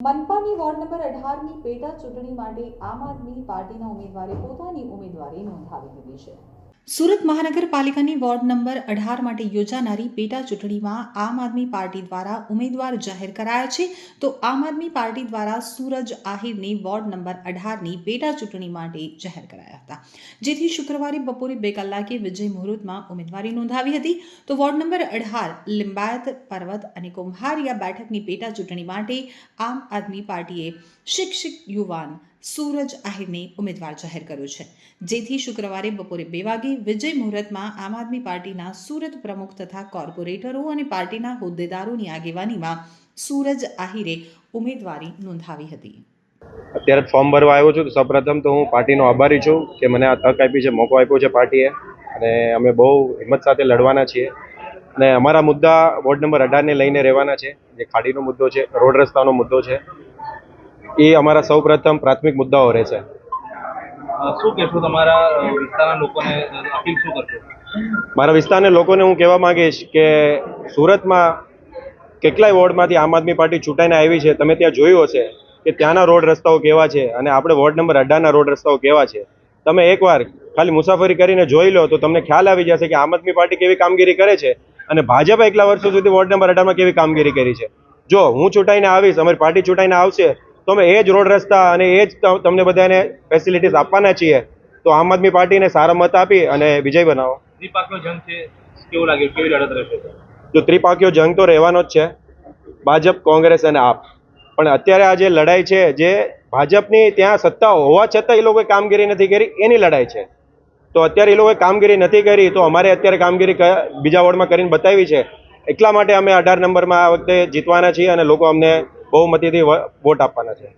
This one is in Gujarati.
મનપાની વોર્ડ નંબર અઢારની પેટા ચૂંટણી માટે આમ આદમી પાર્ટીના ઉમેદવારે પોતાની ઉમેદવારી નોંધાવી દીધી છે. સુરત મહાનગરપાલિકાની વોર્ડ નંબર અઢાર માટે યોજાનારી પેટા ચૂંટણીમાં આમ આદમી પાર્ટી દ્વારા ઉમેદવાર જાહેર કરાયા છે. તો આમ આદમી પાર્ટી દ્વારા સૂરજ આહિરની વોર્ડ નંબર અઢારની પેટા ચૂંટણી માટે જાહેર કરાયા હતા. જેથી શુક્રવારે બપોરે બે કલાકે વિજય મુહૂર્તમાં ઉમેદવારી નોંધાવી હતી. તો વોર્ડ નંબર અઢાર, લિંબાયત પર્વત અને કુંભારિયા બેઠકની પેટા ચૂંટણી માટે આમ આદમી પાર્ટીએ શિક્ષિત યુવાન સૂરજ આહિરને ઉમેદવાર જાહેર કર્યો છે. જેથી શુક્રવારે બપોરે બે વાગે વિજય મુહૂર્તમાં આમ આદમી પાર્ટીના સુરત પ્રમુખ તથા કોર્પોરેટરો અને પાર્ટીના હોદ્દેદારોની આગેવાનીમાં સૂરજ આહિરે ઉમેદવારી નોંધાવી હતી. અત્યારે ફોર્મ ભરવા આવ્યો છું તો સૌપ્રથમ તો હું પાર્ટીનો આભારી છું કે મને આ તક આપી છે, મોકો આપ્યો છે પાર્ટીએ અને અમે બહુ હિંમત સાથે લડવાના છીએ. અને અમારા મુદ્દા વોર્ડ નંબર અઢારને લઈને રહેવાના છે. જે ખાડીનો મુદ્દો છે, રોડ રસ્તાનો મુદ્દો છે, એ અમારા સૌપ્રથમ પ્રાથમિક મુદ્દાઓ રહેશે. શું કહેશો તમારા વિસ્તારના લોકોને અપીલ શું કરશો? મારા વિસ્તારના લોકોને હું કહેવા માંગીશ કે સુરતમાં કેટલાય વોર્ડમાંથી આમ આદમી પાર્ટી ચૂંટાઈને આવી છે. તમે ત્યાં જોયું હશે કે ત્યાંના રોડ રસ્તાઓ કેવા છે અને આપણે વોર્ડ નંબર અઢારના રોડ રસ્તાઓ કેવા છે. તમે એકવાર ખાલી મુસાફરી કરીને જોઈ લો તો તમને ખ્યાલ આવી જશે કે આમ આદમી પાર્ટી કેવી કામગીરી કરે છે અને ભાજપ એકલા વર્ષો સુધી વોર્ડ નંબર અઢારમાં કેવી કામગીરી કરી છે. જો હું ચૂંટાઈને આવીશ, અમારી પાર્ટી ચૂંટાઈને આવશે તો અમે એ જ રોડ રસ્તા અને એ જ તમને બધાને ફેસિલિટીઝ આપવાના છીએ તો આમ આદમી પાર્ટીને સારા મત આપી અને વિજય બનાવો. ત્રિપાકનો જંગ છે કેવું લાગ્યું કેવી લડત રહેશે? જો ત્રિપાકીયો જંગ તો રહેવાનો જ છે ભાજપ કોંગ્રેસ અને આપ. પણ અત્યારે આ જે લડાઈ છે જે ભાજપની ત્યાં સત્તા હોવા છતાં એ લોકોએ કામગીરી નથી કરી એની લડાઈ છે. તો અત્યારે એ લોકોએ કામગીરી નથી કરી તો અમારે અત્યારે કામગીરી બીજા વોર્ડમાં કરીને બતાવી છે. એટલા માટે અમે અઢાર નંબરમાં આ વખતે જીતવાના છીએ અને લોકો અમને બહુમતીથી વોટ આપવાના છે.